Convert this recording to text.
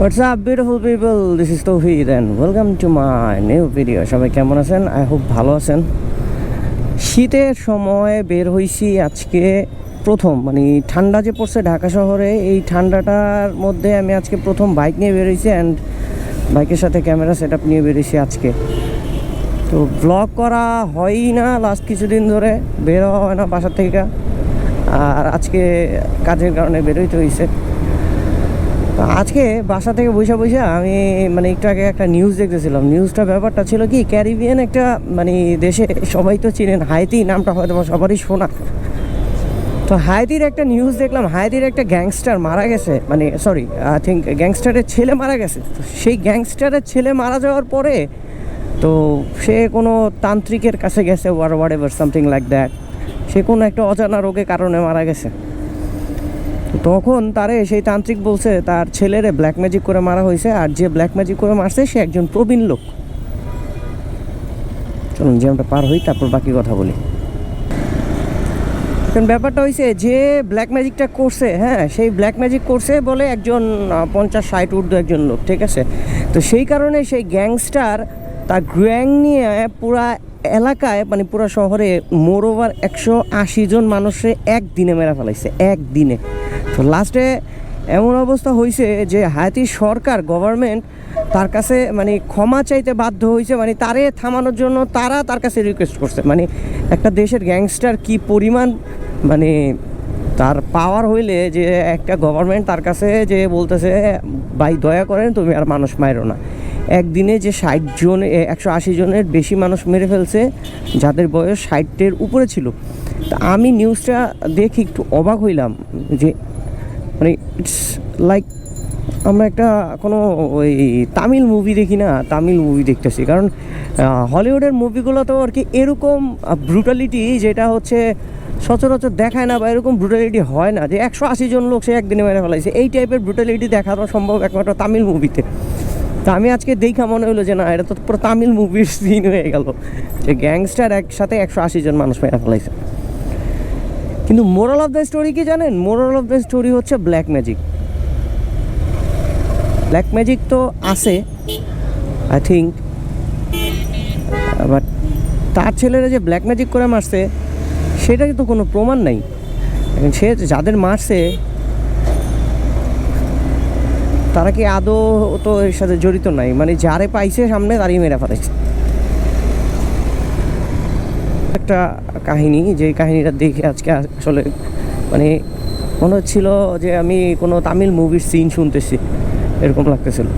What's up, beautiful people? This is Tawhid and welcome to my new video. সবাই কেমন আছেন? I hope ভালো আছেন। শীতের সময় বের হইছি আজকে প্রথম মানে ঠান্ডা যে পড়ছে ঢাকা শহরে, এই ঠান্ডাটার মধ্যে আমি আজকে প্রথম বাইক নিয়ে বেরোইছি অ্যান্ড বাইকের সাথে ক্যামেরা সেট আপ নিয়ে বেরিয়েছি আজকে তো ব্লগ করা হয়ই না লাস্ট কিছুদিন ধরে বের হয় না বাসা থেকে আর আজকে কাজের কারণে বেরোইতে হয়েছে আজকে বাসা থেকে বসে বসে আমি মানে একটু আগে একটা নিউজ দেখতেছিলাম। নিউজটা ব্যাপারটা ছিল কি ক্যারিবিয়ান একটা মানে দেশে সবাই তো চিনেন, হাইতি নামটা হয়তো সবারই শোনা। তো হায়দির একটা নিউজ দেখলাম হায়দির একটা গ্যাংস্টার মারা গেছে। মানে সরি আই থিঙ্ক গ্যাংস্টারের ছেলে মারা গেছে। তো সেই গ্যাংস্টারের ছেলে মারা যাওয়ার পরে, তো সে কোনো তান্ত্রিকের কাছে গেছে or whatever something like that সে কোনো একটা অজানা রোগের কারণে মারা গেছে। তখন তারে সেই তান্ত্রিক বলছে, তার ছেলেরে ব্ল্যাক ম্যাজিক করে মারা হয়েছে, আর যে ব্ল্যাক ম্যাজিক করে মারছে, সে একজন প্রবীণ লোক। চলুন জ্যামটা পার হই, তারপর বাকি কথা বলি। এখন ব্যাপারটা হয়েছে যে ব্ল্যাক ম্যাজিকটা করছে হ্যাঁ সেই ব্ল্যাক ম্যাজিক করছে বলে একজন পঞ্চাশ ষাট উর্দু একজন লোক, ঠিক আছে? তো সেই কারণে সেই গ্যাংস্টার তার গ্র্যাং নিয়ে পুরা এলাকায় মানে পুরো শহরে মোর ওভার একশো আশি জন মানুষে একদিনে মেরা ফেলাইছে, একদিনে। তো লাস্টে এমন অবস্থা হয়েছে যে হায়াতি সরকার, গভর্নমেন্ট তার কাছে মানে ক্ষমা চাইতে বাধ্য হয়েছে মানে তারে থামানোর জন্য তারা তার কাছে রিকোয়েস্ট করছে। মানে একটা দেশের গ্যাংস্টার কি পরিমাণ মানে তার পাওয়ার হইলে যে একটা গভর্নমেন্ট তার কাছে যে বলতেছে, ভাই দয়া করেন, তুমি আর মানুষ মারো না। একদিনে যে ষাট জন একশো আশি জনের বেশি মানুষ মেরে ফেলছে, যাদের বয়স ষাটের উপরে ছিল। তা আমি নিউজটা দেখে একটু অবাক হইলাম যে মানে ইটস লাইক আমরা একটা কোনো ওই তামিল মুভি দেখি না, তামিল মুভি দেখতেছি। কারণ হলিউডের মুভিগুলো তো আর কি এরকম ব্রুটালিটি যেটা হচ্ছে সচরাচর দেখায় না বা এরকম ব্রুটালিটি হয় না যে একশো আশি জন লোক সে একদিনে মেরে ফেলাইছে। এই টাইপের ব্রুটালিটি দেখানো সম্ভব একমাত্র তামিল মুভিতে। তা আমি আজকে দেখা মনে হলো যে না, এটা তো পুরো তামিল মুভির সিন হয়ে গেল। যে গ্যাংস্টার একসাথে একশো আশি জন মানুষ মেরে ফেলাইছে। কিন্তু মোরাল অফ দ্য স্টোরি কি জানেন? মোরাল অফ দ্য স্টোরি হচ্ছে ব্ল্যাক ম্যাজিক ব্ল্যাক ম্যাজিক তো আছে আই থিঙ্ক বাট তার ছেলেরা যে ব্ল্যাক ম্যাজিক করে মারছে সেটা তো কোনো প্রমাণ নাই। সে যাদের মারছে তারা কি আদৌ তো এর সাথে জড়িত নাই? মানে যারে পাইছে সামনে তারই মেরে ফেলেছে। একটা কাহিনী যে কাহিনীটা দেখে আজকে আসলে মানে মনে হচ্ছিল যে আমি কোনো তামিল মুভির সিন শুনতেছি, এরকম লাগতেছিল।